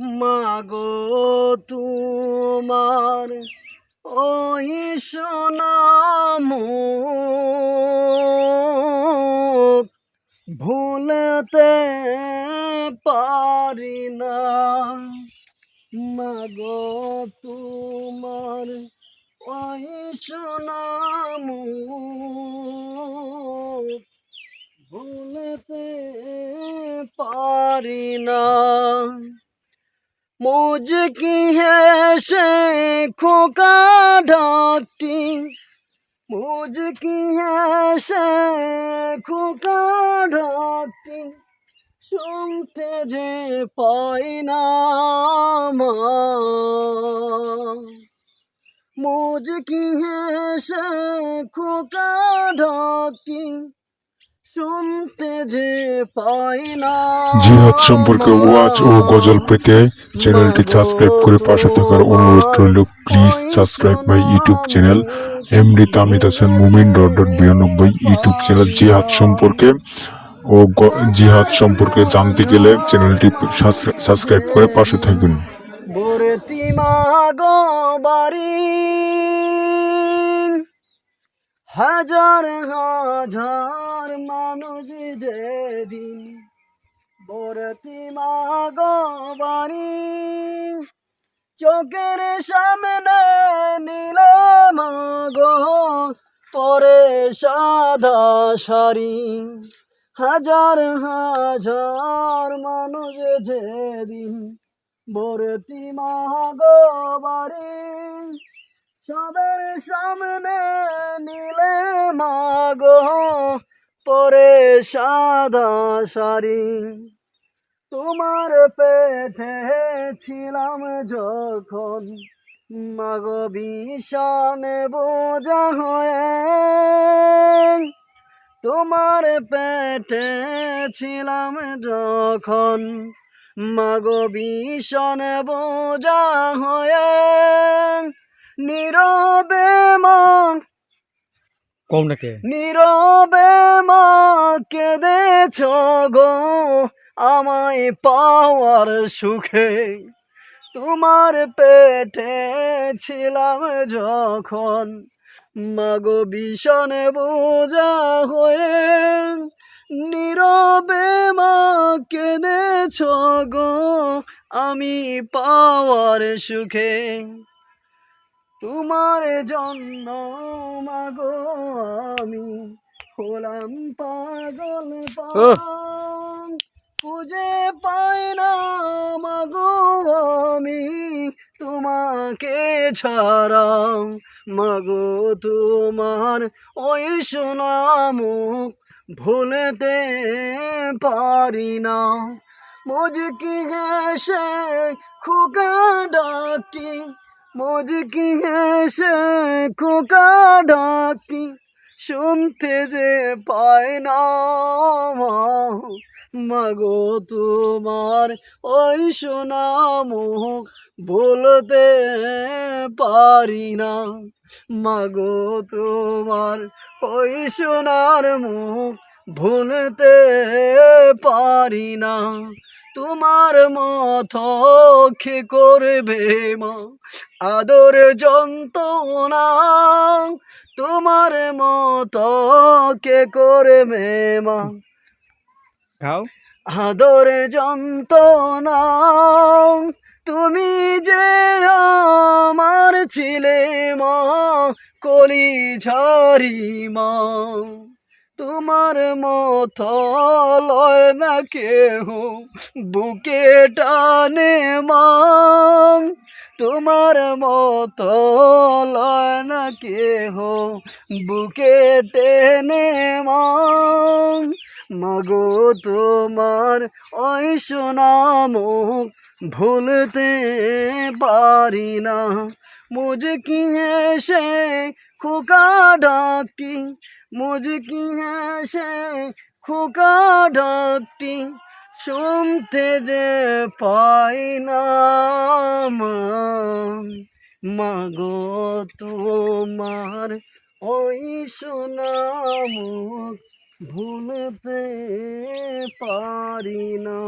মাগো তোমার ওই সোনাম ভুলতে পারি না। মাগো তোমার ওই সোনাম ভুলতে পারি না। মুঝকি হেসে খোকা ডাকটি মুঝকি হেসে খোকা ডাকটি শুনতে যে পাই না মা মুঝকি হেসে খোকা না জিহাদ সম্পর্কে ওয়াজ ও গজল পেতে চ্যানেলটি সাবস্ক্রাইব করে পাশে থাকার অনুরোধ রইল। Please subscribe my YouTube channel MD Tamid Hasan Mumin dot dot বিরানব্বই ইউটিউব চ্যানেল। জিহাদ সম্পর্কে ও জিহাদ সম্পর্কে জানতে গেলে চ্যানেলটি সাবস্ক্রাইব করে পাশে থাকুন। হাজার হাজার মানুষ যেদিন বরতি মাগো বাড়ি চোখের সামনে নীলে মাগো পরে সাদা শাড়ি হাজার হাজার মানুষ যেদিন ভর্তি মাগো বাড়ি সবের সামনে নীলে মাগো পরে সাদা শাড়ি। তোমার পেটে ছিলাম যখন মাগো ভীষণ বোঝা হয়ে। তোমার পেটে ছিলাম যখন মাগো ভীষণ বোঝা হয়ে। নীরবে মা কোনটাকে নীরবে মা কেঁদেছ গো আমায় পাওয়ার সুখে। তোমার পেটে ছিলাম যখন, মাগো ভীষণ বোঝা হয়ে নীরবে মা কেঁদেছ গো আমি পাওয়ার সুখে। তোমার জন্য মাগো আমি। হলাম পাগল খুঁজে পাই না মাগো আমি। তোমাকে ছাড়া মাগো তোমার ওই সোনামুখ ভুলতে পারি না। মুঝকি হেসে খুকা ডাকটি মুঝকি হেসে খোকা ডাকটি শুনতে যে পায় না মাগো তোমার ওই সোনা মুখ বলতে পারি না। মাগো তোমার ওই সোনার মুখ ভুলতে পারি না। তোমার মত খে করবে মা? আদর যন্ত্রণা তোমার মত কে করবে মা? খাও। আদর যন্ত্রণা তুমি যে আমার ছিলে মা কলি ঝারি মা। তোমার মত লয় না কেহ, বুকে টানে মা। তোমার মত লয় না কেহ, বুকে টেনে মা। মাগো তোমার ওই সোনামুখ ভুলতে পারি না। মুজ মুঝকি হেসে খোকা ডাকটি মুঝকি হেসে খোকা ডাকটি শুনতে যে পাই না মাগো তোমার ওই সোনামুখ ভুলতে পারি না।